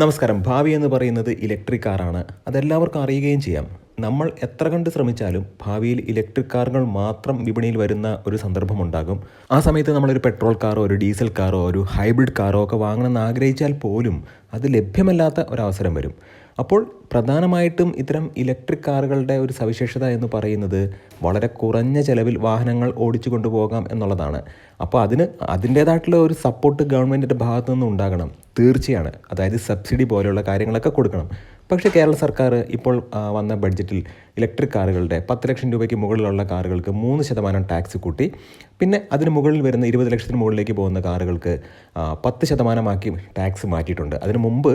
നമസ്കാരം. ഭാവി എന്ന് പറയുന്നത് ഇലക്ട്രിക് കാറാണ്. അതെല്ലാവർക്കും അറിയുകയും ചെയ്യാം. നമ്മൾ എത്ര കണ്ട് ശ്രമിച്ചാലും ഭാവിയിൽ ഇലക്ട്രിക് കാറുകൾ മാത്രം വിപണിയിൽ വരുന്ന ഒരു സന്ദർഭമുണ്ടാകും. ആ സമയത്ത് നമ്മളൊരു പെട്രോൾ കാറോ ഒരു ഡീസൽ കാറോ ഒരു ഹൈബ്രിഡ് കാറോ ഒക്കെ വാങ്ങണമെന്ന് ആഗ്രഹിച്ചാൽ പോലും അത് ലഭ്യമല്ലാത്ത ഒരവസരം വരും. അപ്പോൾ പ്രധാനമായിട്ടും ഇത്തരം ഇലക്ട്രിക് കാറുകളുടെ ഒരു സവിശേഷത എന്ന് പറയുന്നത് വളരെ കുറഞ്ഞ ചെലവിൽ വാഹനങ്ങൾ ഓടിച്ചു കൊണ്ടുപോകാം എന്നുള്ളതാണ്. അപ്പോൾ അതിന് അതിന്റേതായിട്ടുള്ള ഒരു സപ്പോർട്ട് ഗവൺമെന്റിന്റെ ഭാഗത്തു നിന്നും ഉണ്ടാകണം തീർച്ചയാണ്. അതായത് സബ്സിഡി പോലെയുള്ള കാര്യങ്ങളൊക്കെ കൊടുക്കണം. പക്ഷേ കേരള സർക്കാർ ഇപ്പോൾ വന്ന ബഡ്ജറ്റിൽ ഇലക്ട്രിക് കാറുകളുടെ പത്ത് ലക്ഷം രൂപയ്ക്ക് മുകളിലുള്ള കാറുകൾക്ക് മൂന്ന് ശതമാനം ടാക്സ് കൂട്ടി. പിന്നെ അതിന് മുകളിൽ വരുന്ന ഇരുപത് ലക്ഷത്തിന് മുകളിലേക്ക് പോകുന്ന കാറുകൾക്ക് പത്ത് ശതമാനമാക്കി ടാക്സ് മാറ്റിയിട്ടുണ്ട്. അതിന് മുമ്പ്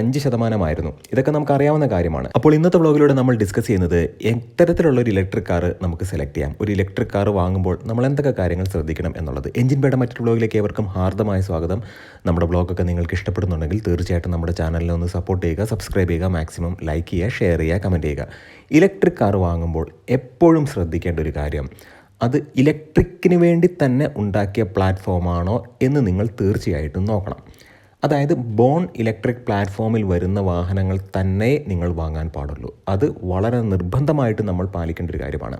അഞ്ച് ശതമാനമായിരുന്നു. ഇതൊക്കെ നമുക്ക് അറിയാവുന്ന കാര്യമാണ്. അപ്പോൾ ഇന്നത്തെ വ്ളോഗിലൂടെ നമ്മൾ ഡിസ്കസ് ചെയ്യുന്നത് എത്തരത്തിലുള്ള ഒരു ഇലക്ട്രിക് കാർ നമുക്ക് സെലക്ട് ചെയ്യാം. ഒരു ഇലക്ട്രിക് കാർ വാങ്ങുമ്പോൾ നമ്മൾ എന്തൊക്കെ കാര്യങ്ങൾ ശ്രദ്ധിക്കണം എന്നുള്ളത്. എഞ്ചിൻ പേട മറ്റൊരു വ്ളോഗിലേക്ക് ഏവർക്കും ഹാർദമായ സ്വാഗതം. നമ്മുടെ വ്ളോഗൊക്കെ നിങ്ങൾക്ക് ഇഷ്ടപ്പെടുന്നുണ്ടെങ്കിൽ തീർച്ചയായിട്ടും നമ്മുടെ ചാനലിനെ ഒന്ന് സപ്പോർട്ട് ചെയ്യുക സബ്സ്ക്രൈബ് ചെയ്യുക മാക്സിമം ലൈക്ക് ചെയ്യുക ഷെയർ ചെയ്യുക കമന്റ് ചെയ്യുക. ഇലക്ട്രിക് കാർ വാങ്ങുമ്പോൾ എപ്പോഴും ശ്രദ്ധിക്കേണ്ട ഒരു കാര്യം അത് ഇലക്ട്രിക്കിന് വേണ്ടി തന്നെ ഉണ്ടാക്കിയ പ്ലാറ്റ്ഫോമാണോ എന്ന് നിങ്ങൾ തീർച്ചയായിട്ടും നോക്കണം. അതായത് ബോൺ ഇലക്ട്രിക് പ്ലാറ്റ്ഫോമിൽ വരുന്ന വാഹനങ്ങൾ തന്നെ നിങ്ങൾ വാങ്ങാൻ പാടുള്ളൂ. അത് വളരെ നിർബന്ധമായിട്ട് നമ്മൾ പാലിക്കേണ്ട ഒരു കാര്യമാണ്.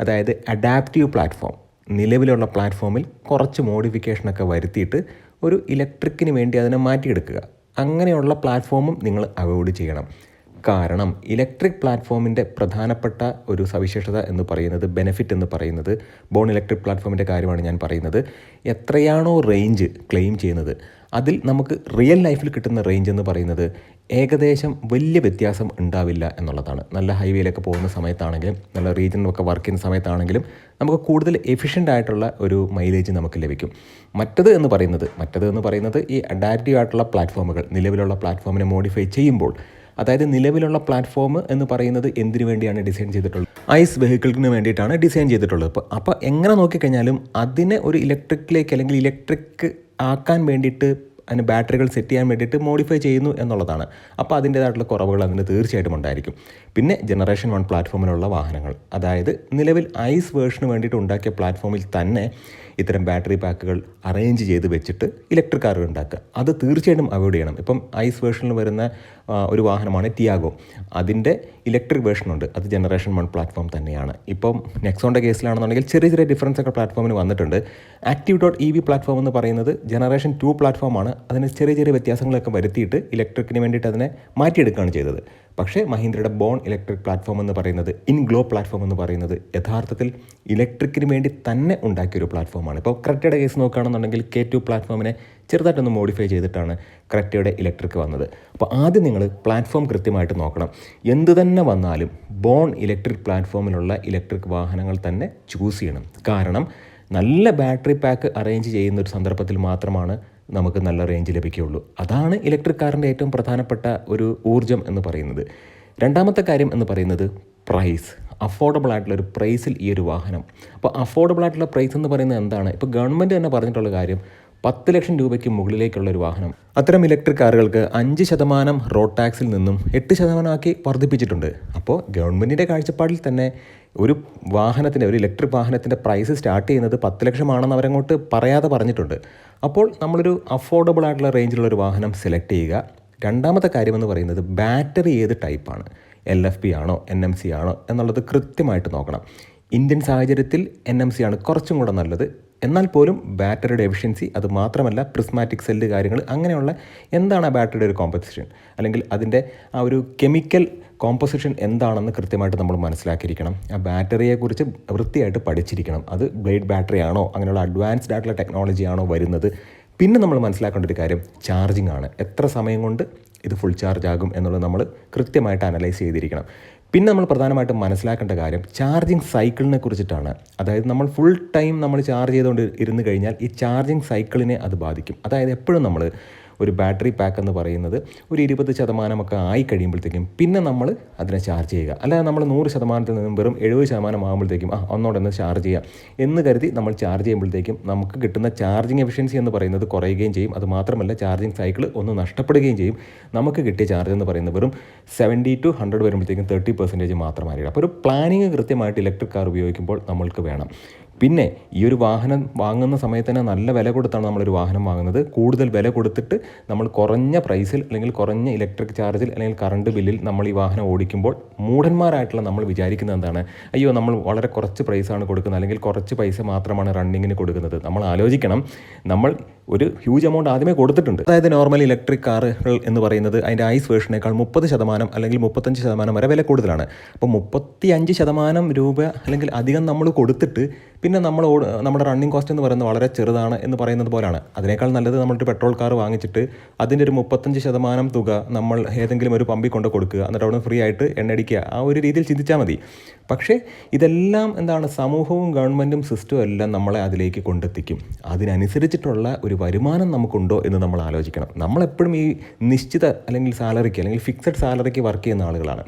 അതായത് അഡാപ്റ്റീവ് പ്ലാറ്റ്ഫോം നിലവിലുള്ള പ്ലാറ്റ്ഫോമിൽ കുറച്ച് മോഡിഫിക്കേഷനൊക്കെ വരുത്തിയിട്ട് ഒരു ഇലക്ട്രിക്കിന് വേണ്ടി അതിനെ മാറ്റിയെടുക്കുക. അങ്ങനെയുള്ള പ്ലാറ്റ്ഫോമും നിങ്ങൾ അവോയ്ഡ് ചെയ്യണം. കാരണം ഇലക്ട്രിക് പ്ലാറ്റ്ഫോമിന്റെ പ്രധാനപ്പെട്ട ഒരു സവിശേഷത എന്ന് പറയുന്നത് ബെനിഫിറ്റ് എന്ന് പറയുന്നത് ബോൺ ഇലക്ട്രിക് പ്ലാറ്റ്ഫോമിന്റെ കാര്യമാണ് ഞാൻ പറയുന്നത്. എത്രയാണോ റേഞ്ച് ക്ലെയിം ചെയ്യുന്നത് അതിൽ നമുക്ക് റിയൽ ലൈഫിൽ കിട്ടുന്ന റേഞ്ച് എന്ന് പറയുന്നത് ഏകദേശം വലിയ വ്യത്യാസം ഉണ്ടാവില്ല എന്നുള്ളതാണ്. നല്ല ഹൈവേയിലൊക്കെ പോകുന്ന സമയത്താണെങ്കിലും നല്ല റീജിയനിലൊക്കെ വർക്ക് ചെയ്യുന്ന സമയത്താണെങ്കിലും നമുക്ക് കൂടുതൽ എഫിഷ്യന്റ് ആയിട്ടുള്ള ഒരു മൈലേജ് നമുക്ക് ലഭിക്കും. മറ്റത് എന്ന് പറയുന്നത് മറ്റത് എന്ന് പറയുന്നത് ഈ അഡാപ്റ്റീവ് ആയിട്ടുള്ള പ്ലാറ്റ്ഫോമുകൾ നിലവിലുള്ള പ്ലാറ്റ്ഫോമിനെ മോഡിഫൈ ചെയ്യുമ്പോൾ അതായത് നിലവിലുള്ള പ്ലാറ്റ്ഫോം എന്ന് പറയുന്നത് എന്തിനു വേണ്ടിയാണ് ഡിസൈൻ ചെയ്തിട്ടുള്ളത്? ഐസ് വെഹിക്കിളിന് വേണ്ടിയിട്ടാണ് ഡിസൈൻ ചെയ്തിട്ടുള്ളത്. അപ്പോൾ അപ്പോൾ എങ്ങനെ നോക്കിക്കഴിഞ്ഞാലും അതിനെ ഒരു ഇലക്ട്രിക്കിലേക്ക് അല്ലെങ്കിൽ ഇലക്ട്രിക് ആക്കാൻ വേണ്ടിയിട്ട് അതിന് ബാറ്ററികൾ സെറ്റ് ചെയ്യാൻ വേണ്ടിയിട്ട് മോഡിഫൈ ചെയ്യുന്നു എന്നുള്ളതാണ്. അപ്പോൾ അതിന്റേതായിട്ടുള്ള കുറവുകൾ അതിന് തീർച്ചയായിട്ടും ഉണ്ടായിരിക്കും. പിന്നെ ജനറേഷൻ വൺ പ്ലാറ്റ്ഫോമിലുള്ള വാഹനങ്ങൾ. അതായത് നിലവിൽ ഐസ് വേർഷന് വേണ്ടിയിട്ട് ഉണ്ടാക്കിയ പ്ലാറ്റ്ഫോമിൽ തന്നെ ഇത്തരം ബാറ്ററി പാക്കുകൾ അറേഞ്ച് ചെയ്ത് വെച്ചിട്ട് ഇലക്ട്രിക് കാറുകൾ ഉണ്ടാക്കുക. അത് തീർച്ചയായിട്ടും അവോയ്ഡ് ചെയ്യണം. ഇപ്പം ഐസ് വേർഷനിൽ വരുന്ന ഒരു വാഹനമാണ് ടിയാഗോ അതിന്റെ ഇലക്ട്രിക് വേർഷനുണ്ട് അത് ജനറേഷൻ വൺ പ്ലാറ്റ്ഫോം തന്നെയാണ്. ഇപ്പം നെക്സോണിന്റെ കേസിലാണെന്നുണ്ടെങ്കിൽ ചെറിയ ചെറിയ ഡിഫറൻസ് ഒക്കെ പ്ലാറ്റ്ഫോമിന് വന്നിട്ടുണ്ട്. Active dot E V platform എന്ന് പറയുന്നത് ജനറേഷൻ ടു പ്ലാറ്റ്ഫോമാണ് അതിന് ചെറിയ ചെറിയ വ്യത്യാസങ്ങളൊക്കെ വരുത്തിയിട്ട് ഇലക്ട്രിക്കിന് വേണ്ടിയിട്ട് അതിനെ മാറ്റിയെടുക്കുകയാണ് ചെയ്തത്. പക്ഷേ മഹീന്ദ്രയുടെ ബോൺ ഇലക്ട്രിക് പ്ലാറ്റ്ഫോം എന്ന് പറയുന്നത് ഇൻ ഗ്ലോ പ്ലാറ്റ്ഫോം എന്ന് പറയുന്നത് യഥാർത്ഥത്തിൽ ഇലക്ട്രിക്കിന് വേണ്ടി തന്നെ ഉണ്ടാക്കിയൊരു പ്ലാറ്റ്ഫോമാണ്. ഇപ്പോൾ ക്രെറ്റയുടെ കേസ് നോക്കുകയാണെന്നുണ്ടെങ്കിൽ കെ ടു പ്ലാറ്റ്ഫോമിനെ ചെറുതായിട്ടൊന്ന് മോഡിഫൈ ചെയ്തിട്ടാണ് ക്രെറ്റയുടെ ഇലക്ട്രിക് വന്നത്. അപ്പോൾ ആദ്യം നിങ്ങൾ പ്ലാറ്റ്ഫോം കൃത്യമായിട്ട് നോക്കണം. എന്ത് തന്നെ വന്നാലും ബോൺ ഇലക്ട്രിക് പ്ലാറ്റ്ഫോമിലുള്ള ഇലക്ട്രിക് വാഹനങ്ങൾ തന്നെ ചൂസ് ചെയ്യണം. കാരണം നല്ല ബാറ്ററി പാക്ക് അറേഞ്ച് ചെയ്യുന്ന ഒരു സന്ദർഭത്തിൽ മാത്രമാണ് നമുക്ക് നല്ല റേഞ്ച് ലഭിക്കുകയുള്ളൂ. അതാണ് ഇലക്ട്രിക് കാറിന്റെ ഏറ്റവും പ്രധാനപ്പെട്ട ഒരു ഊർജം എന്ന് പറയുന്നത്. രണ്ടാമത്തെ കാര്യം എന്ന് പറയുന്നത് പ്രൈസ് അഫോർഡബിൾ ആയിട്ടുള്ള ഒരു പ്രൈസിൽ ഈ ഒരു വാഹനം. അപ്പോൾ അഫോർഡബിൾ ആയിട്ടുള്ള പ്രൈസ് എന്ന് പറയുന്നത് എന്താണ്? ഇപ്പോൾ ഗവൺമെന്റ് തന്നെ പറഞ്ഞിട്ടുള്ള കാര്യം പത്ത് ലക്ഷം രൂപയ്ക്ക് മുകളിലേക്കുള്ള ഒരു വാഹനം. അത്തരം ഇലക്ട്രിക് കാറുകൾക്ക് അഞ്ച് ശതമാനം റോഡ് ടാക്സിൽ നിന്നും എട്ട് ശതമാനമാക്കി വർദ്ധിപ്പിച്ചിട്ടുണ്ട്. അപ്പോൾ ഗവൺമെന്റിന്റെ കാഴ്ചപ്പാടിൽ തന്നെ ഒരു വാഹനത്തിന്റെ ഒരു ഇലക്ട്രിക് വാഹനത്തിന്റെ പ്രൈസ് സ്റ്റാർട്ട് ചെയ്യുന്നത് പത്ത് ലക്ഷമാണെന്ന് അവരങ്ങോട്ട് പറയാതെ പറഞ്ഞിട്ടുണ്ട്. അപ്പോൾ നമ്മളൊരു അഫോർഡബിൾ ആയിട്ടുള്ള റേഞ്ചിലുള്ള ഒരു വാഹനം സെലക്ട് ചെയ്യുക. രണ്ടാമത്തെ കാര്യമെന്ന് പറയുന്നത് ബാറ്ററി ഏത് ടൈപ്പാണ്? എൽ എഫ് പി ആണോ? എൻ എം സി ആണോ? എന്നുള്ളത് കൃത്യമായിട്ട് നോക്കണം. ഇന്ത്യൻ സാഹചര്യത്തിൽ എൻ എം സി ആണ് കുറച്ചും കൂടെ നല്ലത്. എന്നാൽ പോലും ബാറ്ററിയുടെ എഫിഷ്യൻസി അത് മാത്രമല്ല പ്രിസ്മാറ്റിക് സെല്ല് കാര്യങ്ങൾ അങ്ങനെയുള്ള എന്താണ് ആ ബാറ്ററിയുടെ ഒരു കോമ്പസിഷൻ അല്ലെങ്കിൽ അതിന്റെ ആ ഒരു കെമിക്കൽ കോമ്പസിഷൻ എന്താണെന്ന് കൃത്യമായിട്ട് നമ്മൾ മനസ്സിലാക്കിയിരിക്കണം. ആ ബാറ്ററിയെക്കുറിച്ച് വൃത്തിയായിട്ട് പഠിച്ചിരിക്കണം. അത് ബ്ലേഡ് ബാറ്ററി ആണോ അങ്ങനെയുള്ള അഡ്വാൻസ്ഡ് ആയിട്ടുള്ള ടെക്നോളജി ആണോ വരുന്നത്? പിന്നെ നമ്മൾ മനസ്സിലാക്കേണ്ട ഒരു കാര്യം ചാർജിങ് ആണ്. എത്ര സമയം കൊണ്ട് ഇത് ഫുൾ ചാർജ് ആകും എന്നുള്ളത് നമ്മൾ കൃത്യമായിട്ട് അനലൈസ് ചെയ്തിരിക്കണം. പിന്നെ നമ്മൾ പ്രധാനമായിട്ടും മനസ്സിലാക്കേണ്ട കാര്യം ചാർജിങ് സൈക്കിളിനെ കുറിച്ചിട്ടാണ്. അതായത് നമ്മൾ ഫുൾ ടൈം നമ്മൾ ചാർജ് ചെയ്തുകൊണ്ട് ഇരുന്ന് കഴിഞ്ഞാൽ ഈ ചാർജിങ് സൈക്കിളിനെ അത് ബാധിക്കും. അതായത് എപ്പോഴും നമ്മൾ ഒരു ബാറ്ററി പാക്ക് എന്ന് പറയുന്നത് ഒരു ഇരുപത് ശതമാനമൊക്കെ ആയി കഴിയുമ്പോഴത്തേക്കും പിന്നെ നമ്മൾ അതിനെ ചാർജ് ചെയ്യുക. അല്ലാതെ നമ്മൾ നൂറ് ശതമാനത്തിൽ നിന്നും വെറും എഴുപത് ശതമാനം ആകുമ്പോഴത്തേക്കും ആ ഒന്നോടെ ഒന്ന് ചാർജ് ചെയ്യുക എന്ന് കരുതി നമ്മൾ ചാർജ് ചെയ്യുമ്പോഴത്തേക്കും നമുക്ക് കിട്ടുന്ന ചാർജിങ് എഫിഷ്യൻസി എന്ന് പറയുന്നത് കുറയുകയും ചെയ്യും. അത് മാത്രമല്ല ചാർജിങ് സൈക്കിൾ ഒന്ന് നഷ്ടപ്പെടുകയും ചെയ്യും. നമുക്ക് കിട്ടിയ ചാർജ് എന്ന് പറയുന്നത് വെറും സെവന്റി ടു ഹൺഡ്രഡ് വരുമ്പോഴത്തേക്കും തേർട്ടി പെർസെന്റേജ് മാത്രമായിരിക്കും. അപ്പോൾ ഒരു പ്ലാനിങ് കൃത്യമായിട്ട് ഇലക്ട്രിക് കാർ ഉപയോഗിക്കുമ്പോൾ നമ്മൾക്ക് വേണം. പിന്നെ ഈ ഒരു വാഹനം വാങ്ങുന്ന സമയത്ത് തന്നെ നല്ല വില കൊടുത്താണ് നമ്മളൊരു വാഹനം വാങ്ങുന്നത്. കൂടുതൽ വില കൊടുത്തിട്ട് നമ്മൾ കുറഞ്ഞ പ്രൈസിൽ അല്ലെങ്കിൽ കുറഞ്ഞ ഇലക്ട്രിക് ചാർജിൽ അല്ലെങ്കിൽ കറണ്ട് ബില്ലിൽ നമ്മൾ ഈ വാഹനം ഓടിക്കുമ്പോൾ മൂഢന്മാരായിട്ടുള്ള നമ്മൾ വിചാരിക്കുന്നത് എന്താണ്? അയ്യോ നമ്മൾ വളരെ കുറച്ച് പ്രൈസാണ് കൊടുക്കുന്നത് അല്ലെങ്കിൽ കുറച്ച് പൈസ മാത്രമാണ് റണ്ണിങ്ങിന് കൊടുക്കുന്നത്. നമ്മൾ ആലോചിക്കണം. നമ്മൾ ഒരു ഹ്യൂജ് എമൗണ്ട് ആദ്യമേ കൊടുത്തിട്ടുണ്ട്. അതായത് നോർമൽ ഇലക്ട്രിക് കാറുകൾ എന്ന് പറയുന്നത് അതിന്റെ ഐസ് വേർഷനേക്കാൾ മുപ്പത് ശതമാനം അല്ലെങ്കിൽ മുപ്പത്തഞ്ച് ശതമാനം വരെ വില കൂടുതലാണ്. അപ്പോൾ മുപ്പത്തി അഞ്ച് ശതമാനം രൂപ അല്ലെങ്കിൽ അധികം നമ്മൾ കൊടുത്തിട്ട് പിന്നെ നമ്മൾ നമ്മുടെ റണ്ണിങ് കോസ്റ്റ് എന്ന് പറയുന്നത് വളരെ ചെറുതാണ് എന്ന് പറയുന്നത് പോലാണ്. അതിനേക്കാൾ നല്ലത് നമ്മളൊരു പെട്രോൾ കാർ വാങ്ങിച്ചിട്ട് അതിന്റെ ഒരു മുപ്പത്തഞ്ച് ശതമാനം തുക നമ്മൾ ഏതെങ്കിലും ഒരു പമ്പിൽ കൊണ്ട് കൊടുക്കുക. എന്നിട്ട് അവിടെ ഫ്രീ ആയിട്ട് എണ്ണടിക്കുക ആ ഒരു രീതിയിൽ ചിന്തിച്ചാൽ മതി. പക്ഷേ ഇതെല്ലാം എന്താണ് സമൂഹവും ഗവൺമെന്റും സിസ്റ്റവും എല്ലാം നമ്മളെ അതിലേക്ക് കൊണ്ടെത്തിക്കും. അതിനനുസരിച്ചിട്ടുള്ള ഒരു വരുമാനം നമുക്കുണ്ടോ എന്ന് നമ്മൾ ആലോചിക്കണം. നമ്മളെപ്പോഴും ഈ നിശ്ചിത അല്ലെങ്കിൽ സാലറിക്ക് അല്ലെങ്കിൽ ഫിക്സഡ് സാലറിക്ക് വർക്ക് ചെയ്യുന്ന ആളുകളാണ്.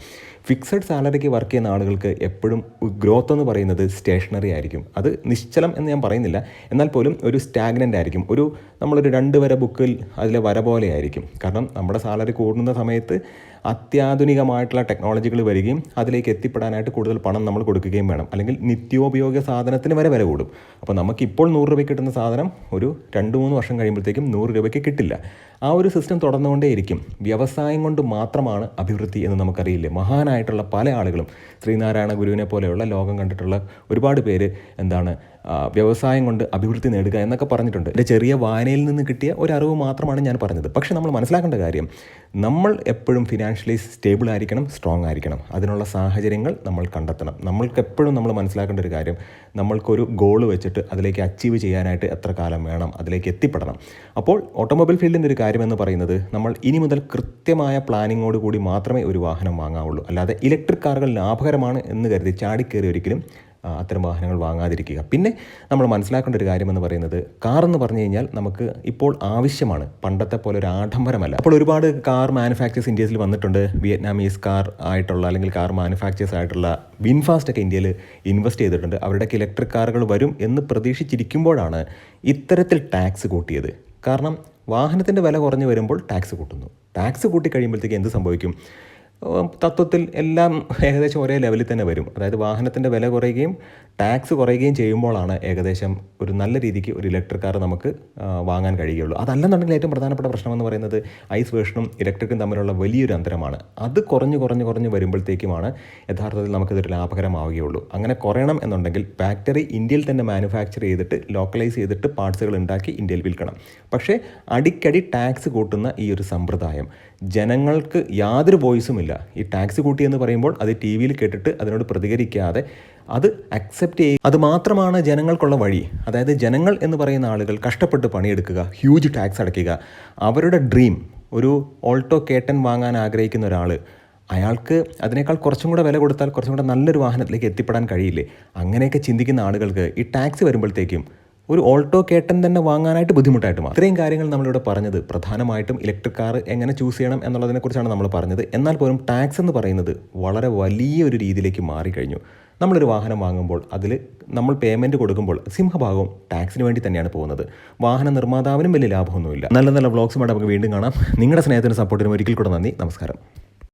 ഫിക്സഡ് സാലറിക്ക് വർക്ക് ചെയ്യുന്ന ആളുകൾക്ക് എപ്പോഴും ഗ്രോത്ത് എന്ന് പറയുന്നത് സ്റ്റേഷനറി ആയിരിക്കും. അത് നിശ്ചലം എന്ന് ഞാൻ പറയുന്നില്ല. എന്നാൽ പോലും ഒരു സ്റ്റാഗ്നന്റ് ആയിരിക്കും. ഒരു നമ്മളൊരു രണ്ട് വര ബുക്കിൽ അതിലെ വര പോലെ ആയിരിക്കും. കാരണം നമ്മുടെ സാലറി കൂടുന്ന സമയത്ത് അത്യാധുനികമായിട്ടുള്ള ടെക്നോളജികൾ വരികയും അതിലേക്ക് എത്തിപ്പെടാനായിട്ട് കൂടുതൽ പണം നമ്മൾ കൊടുക്കുകയും വേണം. അല്ലെങ്കിൽ നിത്യോപയോഗ സാധനത്തിന് വരെ വില കൂടും. അപ്പോൾ നമുക്കിപ്പോൾ നൂറ് രൂപയ്ക്ക് കിട്ടുന്ന സാധനം ഒരു രണ്ട് മൂന്ന് വർഷം കഴിയുമ്പോഴത്തേക്കും നൂറ് രൂപയ്ക്ക് കിട്ടില്ല. ആ ഒരു സിസ്റ്റം തുടർന്നുകൊണ്ടേയിരിക്കും. വ്യവസായം കൊണ്ട് മാത്രമാണ് അഭിവൃദ്ധി എന്ന് നമുക്കറിയില്ലേ? മഹാനായിട്ടുള്ള പല ആളുകളും ശ്രീനാരായണ ഗുരുവിനെ പോലെയുള്ള ലോകം കണ്ടിട്ടുള്ള ഒരുപാട് പേര് എന്താണ് വ്യവസായം കൊണ്ട് അഭിവൃദ്ധി നേടുക എന്നൊക്കെ പറഞ്ഞിട്ടുണ്ട്. എന്റെ ചെറിയ വായനയിൽ നിന്ന് കിട്ടിയ ഒരു അറിവ് മാത്രമാണ് ഞാൻ പറഞ്ഞത്. പക്ഷേ നമ്മൾ മനസ്സിലാക്കേണ്ട കാര്യം നമ്മൾ എപ്പോഴും ഫിനാൻഷ്യലി സ്റ്റേബിൾ ആയിരിക്കണം സ്ട്രോങ് ആയിരിക്കണം. അതിനുള്ള സാഹചര്യങ്ങൾ നമ്മൾ കണ്ടെത്തണം. നമ്മൾക്ക് എപ്പോഴും നമ്മൾ മനസ്സിലാക്കേണ്ട ഒരു കാര്യം നമ്മൾക്കൊരു ഗോൾ വെച്ചിട്ട് അതിലേക്ക് അച്ചീവ് ചെയ്യാനായിട്ട് എത്ര കാലം വേണം അതിലേക്ക് എത്തിപ്പെടണം. അപ്പോൾ ഓട്ടോമൊബൈൽ ഫീൽഡിന്റെ ഒരു കാര്യം എന്ന് പറയുന്നത് നമ്മൾ ഇനി മുതൽ കൃത്യമായ പ്ലാനിങ്ങോട് കൂടി മാത്രമേ ഒരു വാഹനം വാങ്ങാവുള്ളൂ. അല്ലാതെ ഇലക്ട്രിക് കാറുകൾ ലാഭകരമാണ് എന്ന് കരുതി ചാടിക്കേറി ഒരിക്കലും അത്തരം വാഹനങ്ങൾ വാങ്ങാതിരിക്കുക. പിന്നെ നമ്മൾ മനസ്സിലാക്കേണ്ട ഒരു കാര്യമെന്ന് പറയുന്നത് കാർ എന്ന് പറഞ്ഞു കഴിഞ്ഞാൽ നമുക്ക് ഇപ്പോൾ ആവശ്യമാണ്. പണ്ടത്തെ പോലെ ഒരു ആഡംബരമല്ല. അപ്പോൾ ഒരുപാട് കാർ മാനുഫാക്ചേഴ്സ് ഇന്ത്യയിൽ വന്നിട്ടുണ്ട്. വിയറ്റ്നാമീസ് കാർ ആയിട്ടുള്ള അല്ലെങ്കിൽ കാർ മാനുഫാക്ചേഴ്സ് ആയിട്ടുള്ള വിൻഫാസ്റ്റ് ഒക്കെ ഇന്ത്യയിൽ ഇൻവെസ്റ്റ് ചെയ്തിട്ടുണ്ട്. അവരുടെയൊക്കെ ഇലക്ട്രിക് കാറുകൾ വരും എന്ന് പ്രതീക്ഷിച്ചിരിക്കുമ്പോഴാണ് ഇത്തരത്തിൽ ടാക്സ് കൂട്ടിയത്. കാരണം വാഹനത്തിന്റെ വില കുറഞ്ഞു വരുമ്പോൾ ടാക്സ് കൂട്ടുന്നു. ടാക്സ് കൂട്ടി കഴിയുമ്പോഴത്തേക്ക് എന്ത് സംഭവിക്കും? തത്വത്തിൽ എല്ലാം ഏകദേശം ഒരേ ലെവലിൽ തന്നെ വരും. അതായത് വാഹനത്തിന്റെ വില കുറയുകയും ടാക്സ് കുറയുകയും ചെയ്യുമ്പോഴാണ് ഏകദേശം ഒരു നല്ല രീതിക്ക് ഒരു ഇലക്ട്രിക് കാർ നമുക്ക് വാങ്ങാൻ കഴിയുകയുള്ളൂ. അതല്ലെന്നുണ്ടെങ്കിൽ ഏറ്റവും പ്രധാനപ്പെട്ട പ്രശ്നം എന്ന് പറയുന്നത് ഐസ് വേർഷനും ഇലക്ട്രിക്കും തമ്മിലുള്ള വലിയൊരു അന്തരമാണ്. അത് കുറഞ്ഞ് കുറഞ്ഞ് കുറഞ്ഞ് വരുമ്പോഴത്തേക്കുമാണ് യഥാർത്ഥത്തിൽ നമുക്കിതൊരു ലാഭകരമാവുകയുള്ളൂ. അങ്ങനെ കുറയണം എന്നുണ്ടെങ്കിൽ ഫാക്ടറി ഇന്ത്യയിൽ തന്നെ മാനുഫാക്ചർ ചെയ്തിട്ട് ലോക്കലൈസ് ചെയ്തിട്ട് പാർട്സുകൾ ഉണ്ടാക്കി ഇന്ത്യയിൽ വിൽക്കണം. പക്ഷേ അടിക്കടി ടാക്സ് കൂട്ടുന്ന ഈ ഒരു സമ്പ്രദായം ജനങ്ങൾക്ക് യാതൊരു വോയിസും ഇല്ല. ഈ ടാക്സ് കൂട്ടി എന്ന് പറയുമ്പോൾ അത് ടി വിയിൽ കേട്ടിട്ട് അതിനോട് പ്രതികരിക്കാതെ അത് അക്സെപ്റ്റ് ചെയ്യുക അത് മാത്രമാണ് ജനങ്ങൾക്കുള്ള വഴി. അതായത് ജനങ്ങൾ എന്ന് പറയുന്ന ആളുകൾ കഷ്ടപ്പെട്ട് പണിയെടുക്കുക ഹ്യൂജ് ടാക്സ് അടയ്ക്കുക. അവരുടെ ഡ്രീം ഒരു ഓൾട്ടോ കേട്ടൻ വാങ്ങാൻ ആഗ്രഹിക്കുന്ന ഒരാൾ അയാൾക്ക് അതിനേക്കാൾ കുറച്ചും കൂടെ വില കൊടുത്താൽ കുറച്ചും കൂടെ നല്ലൊരു വാഹനത്തിലേക്ക് എത്തിപ്പെടാൻ കഴിയില്ലേ? അങ്ങനെയൊക്കെ ചിന്തിക്കുന്ന ആളുകൾക്ക് ഈ ടാക്സ് വരുമ്പോഴത്തേക്കും ഒരു ഓൾട്ടോ കേട്ടൻ തന്നെ വാങ്ങാനായിട്ട് ബുദ്ധിമുട്ടായിട്ട് മാറും. ഇത്രയും കാര്യങ്ങൾ നമ്മളിവിടെ പറഞ്ഞത് പ്രധാനമായിട്ടും ഇലക്ട്രിക് കാർ എങ്ങനെ ചൂസ് ചെയ്യണം എന്നുള്ളതിനെക്കുറിച്ചാണ് നമ്മൾ പറഞ്ഞത്. എന്നാൽ പോലും ടാക്സ് എന്ന് പറയുന്നത് വളരെ വലിയ ഒരു രീതിയിലേക്ക് മാറിക്കഴിഞ്ഞു. നമ്മളൊരു വാഹനം വാങ്ങുമ്പോൾ അതിൽ നമ്മൾ പേയ്മെന്റ് കൊടുക്കുമ്പോൾ സിംഹഭാഗവും ടാക്സിന് വേണ്ടി തന്നെയാണ് പോകുന്നത്. വാഹന നിർമ്മാതാവിനും വലിയ ലാഭമൊന്നുമില്ല. നല്ല നല്ല വ്ളോഗ്സുമായിട്ട് നമുക്ക് വീണ്ടും കാണാം. നിങ്ങളുടെ സ്നേഹത്തിന് സപ്പോർട്ടിനും ഒരിക്കൽ കൂടെ നന്ദി. നമസ്കാരം.